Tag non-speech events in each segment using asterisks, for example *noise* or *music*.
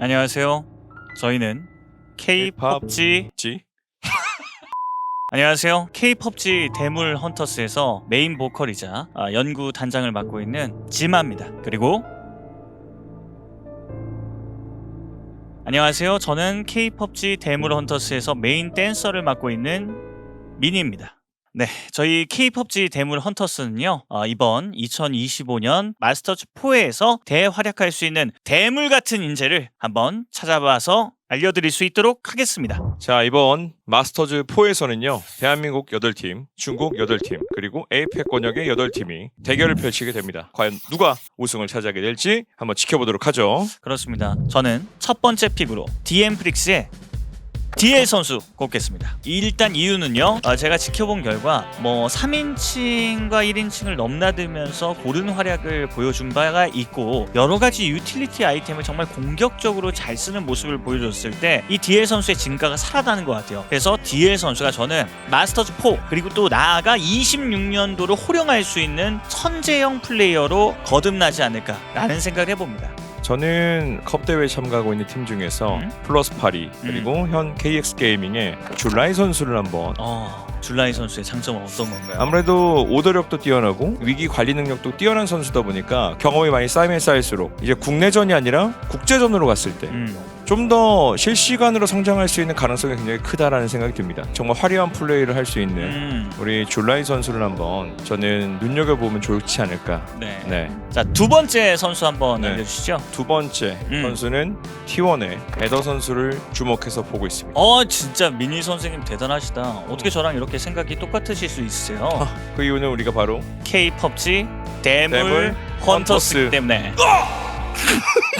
안녕하세요. 저희는 K-펍지 지? *laughs* 안녕하세요. K-펍지 대물 헌터스에서 메인 보컬이자 아, 연구 단장을 맡고 있는 지마입니다. 그리고 안녕하세요. 저는 K-펍지 대물 헌터스에서 메인 댄서를 맡고 있는 미니입니다. 네, 저희 K-펍지 대물 헌터스는요 어, 이번 2025년 마스터즈 4에서 대활약할 수 있는 대물 같은 인재를 한번 찾아봐서 알려드릴 수 있도록 하겠습니다. 자 이번 마스터즈 4에서는요 대한민국 8팀, 중국 8팀, 그리고 에이펙 권역의 8팀이 대결을 펼치게 됩니다. 과연 누가 우승을 차지하게 될지 한번 지켜보도록 하죠. 그렇습니다. 저는 첫 번째 픽으로 DM 프릭스의 DL 선수 꼽겠습니다. 일단 이유는요. 어, 제가 지켜본 결과 뭐 3인칭과 1인칭을 넘나들면서 고른 활약을 보여준 바가 있고 여러 가지 유틸리티 아이템을 정말 공격적으로 잘 쓰는 모습을 보여줬을 때 이 DL 선수의 진가가 살아나는 것 같아요. 그래서 DL 선수가 저는 마스터즈 4 그리고 또 나아가 26년도를 호령할 수 있는 천재형 플레이어로 거듭나지 않을까라는 생각을 해봅니다. 저는 컵 대회에 참가하고 있는 팀 중에서 음. 플러스 파리 그리고 현 KX 게이밍의 줄라이 선수를 한번 어, 줄라이 선수의 장점은 어떤 건가요? 아무래도 오더력도 뛰어나고 위기 관리 능력도 뛰어난 선수다 보니까 경험이 많이 쌓이면 쌓일수록 이제 국내전이 아니라 국제전으로 갔을 때 좀 음, 더 실시간으로 성장할 수 있는 가능성이 굉장히 크다라는 생각이 듭니다. 정말 화려한 플레이를 할 수 있는 음, 우리 줄라이 선수를 한번 저는 눈여겨 보면 좋지 않을까. 네. 네. 자, 두 번째 선수 한번 네. 알려주시죠. 두 번째 음. 선수는 T1의 에더 선수를 주목해서 보고 있습니다. 어, 진짜 미니 선생님 대단하시다. 어떻게 저랑 이렇게 생각이 똑같으실 수 있으세요? 그 이유는 우리가 바로 K-펍지 대물, 대물 헌터스 헌터스. 때문에. *laughs*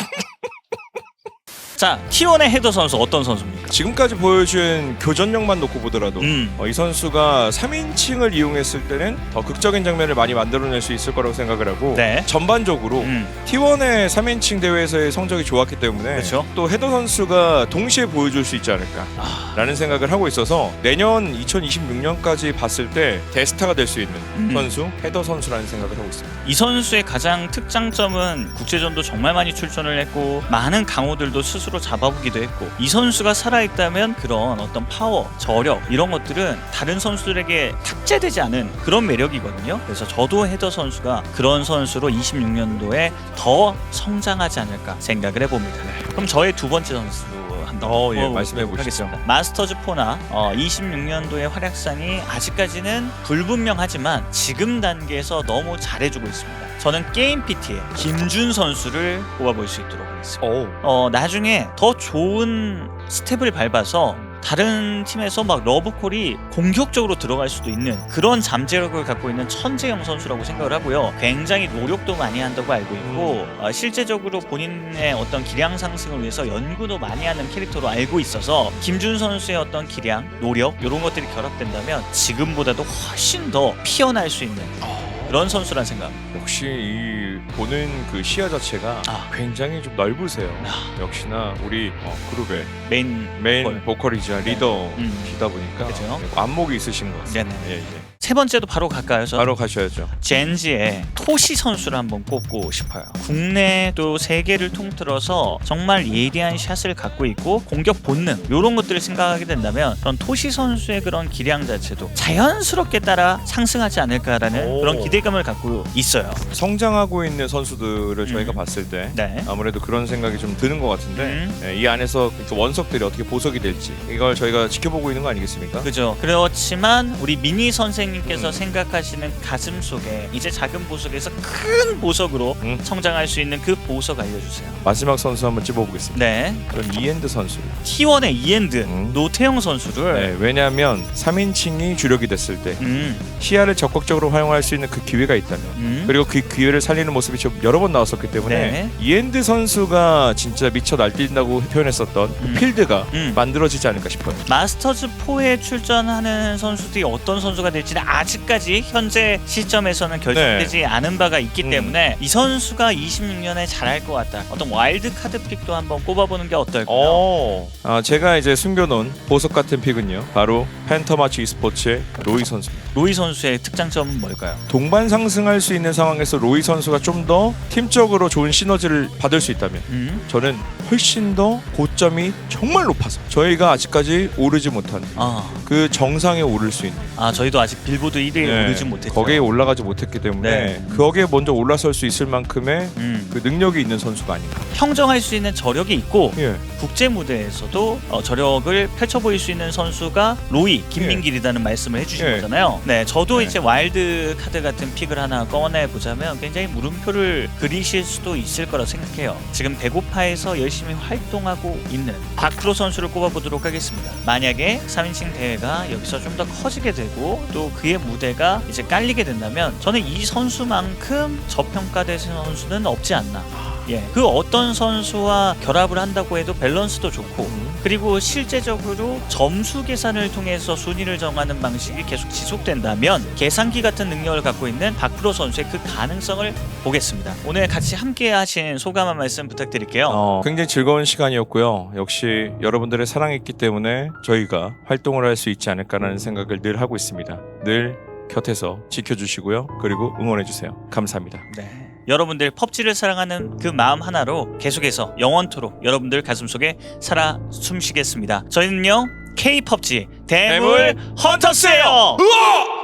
자, T1의 헤더 선수 어떤 선수입니까? 지금까지 보여준 교전력만 놓고 보더라도 음, 어, 이 선수가 3인칭을 이용했을 때는 더 극적인 장면을 많이 만들어낼 수 있을 거라고 생각을 하고 네. 전반적으로 음, T1의 3인칭 대회에서의 성적이 좋았기 때문에 그렇죠. 또 헤더 선수가 동시에 보여줄 수 있지 않을까 아, 라는 생각을 하고 있어서 내년 2026년까지 봤을 때 대스타가 될 수 있는 음. 선수 헤더 선수라는 생각을 하고 있습니다. 이 선수의 가장 특장점은 국제전도 정말 많이 출전을 했고 많은 강호들도 스스로 잡아보기도 했고 이 선수가 살아 있다면 그런 어떤 파워, 저력 이런 것들은 다른 선수들에게 탑재되지 않은 그런 매력이거든요. 그래서 저도 헤더 선수가 그런 선수로 26년도에 더 성장하지 않을까 생각을 해봅니다. 그럼 저의 두 번째 선수 한번 어, 예, 뽑아보도록 말씀해 보시죠. 하겠습니다. 마스터즈 4나 어, 26년도의 활약상이 아직까지는 불분명하지만 지금 단계에서 너무 잘해주고 있습니다. 저는 게임 PT의 김준 선수를 뽑아볼 수 있도록 하겠습니다. 오. 어, 나중에 더 좋은 스텝을 밟아서 다른 팀에서 막 러브콜이 공격적으로 들어갈 수도 있는 그런 잠재력을 갖고 있는 천재형 선수라고 생각을 하고요. 굉장히 노력도 많이 한다고 알고 있고 어, 실제적으로 본인의 어떤 기량 상승을 위해서 연구도 많이 하는 캐릭터로 알고 있어서 김준 선수의 어떤 기량, 노력 이런 것들이 결합된다면 지금보다도 훨씬 더 피어날 수 있는 그런 선수란 생각. 역시 이 보는 그 시야 자체가 아. 굉장히 좀 넓으세요. 아, 역시나 우리 어, 그룹의 메인 메인 보컬. 보컬이자 네. 리더시다 보니까 그죠. 안목이 있으신 것 같습니다. 네네. 예, 예. 세 번째도 바로 갈까요? 저? 바로 가셔야죠. 젠지의 토시 선수를 한번 꼽고 싶어요. 국내도 세계를 통틀어서 정말 예리한 샷을 갖고 있고 공격 본능 이런 것들을 생각하게 된다면 그런 토시 선수의 그런 기량 자체도 자연스럽게 따라 상승하지 않을까라는 오. 그런 기대감을 갖고 있어요. 성장하고 있는 선수들을 저희가 음. 봤을 때 네. 아무래도 그런 생각이 좀 드는 것 같은데 음. 예, 이 안에서 그 원석들이 어떻게 보석이 될지 이걸 저희가 지켜보고 있는 거 아니겠습니까? 그죠. 그렇지만 우리 미니 선생님께서 음. 생각하시는 가슴 속에 이제 작은 보석에서 큰 보석으로 음. 성장할 수 있는 그 보석 알려주세요. 마지막 선수 한번 찝어보겠습니다. 네. 그럼 이엔드 선수. T1의 이엔드 음. 노태영 선수를 네, 왜냐하면 3인칭이 주력이 됐을 때 음, 시야를 적극적으로 활용할 수 있는 그 기회가 있다면 음. 그리고 그 기회를 살리는 모습이 좀 여러 번 나왔었기 때문에 네. 이엔드 선수가 진짜 미쳐 날뛴다고 표현했었던 그 음. 필드가 음. 만들어지지 않을까 싶어요. 마스터즈 4에 출전하는 선수들이 어떤 선수가 될지는 아직까지 현재 시점에서는 결정되지 않은 바가 있기 음. 때문에 이 선수가 26년에 잘할 것 같다. 어떤 와일드 카드 픽도 한번 꼽아보는 게 어떨까요? 어, 아, 제가 이제 숨겨놓은 보석 같은 픽은요. 바로 팬터마치 e스포츠의 로이 선수입니다. 로이 선수의 특장점은 뭘까요? 동반 상승할 수 있는 상황에서 로이 선수가 좀 더 팀적으로 좋은 시너지를 받을 수 있다면 음? 저는 훨씬 더 고점이 정말 높아서 저희가 아직까지 오르지 못한 아, 그 정상에 오를 수 있는 아 저희도 아직 빌보드 1위에 네, 오르지 못했죠. 거기에 올라가지 못했기 때문에 네. 거기에 먼저 올라설 수 있을 만큼의 음, 그 능력이 있는 선수가 아닌가. 평정할 수 있는 저력이 있고 예. 국제 무대에서도 어, 저력을 펼쳐 보일 수 있는 선수가 로이 김민길이라는 말씀을 해주신 예. 거잖아요. 네, 저도 네. 이제 와일드 카드 같은 픽을 하나 꺼내 보자면 굉장히 물음표를 그리실 수도 있을 거라 생각해요. 지금 배고파에서 열심히 활동하고 있는 박프로 선수를 꼽아보도록 하겠습니다. 만약에 3인칭 대회가 여기서 좀 더 커지게 되고 또 그의 무대가 이제 깔리게 된다면 저는 이 선수만큼 저평가된 선수는 없지 않나. 예, 그 어떤 선수와 결합을 한다고 해도 밸런스도 좋고 그리고 실제적으로 점수 계산을 통해서 순위를 정하는 방식이 계속 지속된다면 계산기 같은 능력을 갖고 있는 박프로 선수의 그 가능성을 보겠습니다. 오늘 같이 함께 하신 소감 한 말씀 부탁드릴게요. 어, 굉장히 즐거운 시간이었고요. 역시 여러분들의 사랑이 있기 때문에 저희가 활동을 할 수 있지 않을까라는 생각을 늘 하고 있습니다. 늘 곁에서 지켜주시고요. 그리고 응원해주세요. 감사합니다. 네. 여러분들 펍지를 사랑하는 그 마음 하나로 계속해서 영원토록 여러분들 가슴속에 살아 숨쉬겠습니다. 저희는요 K 펍지 대물 헌터스예요. 으아!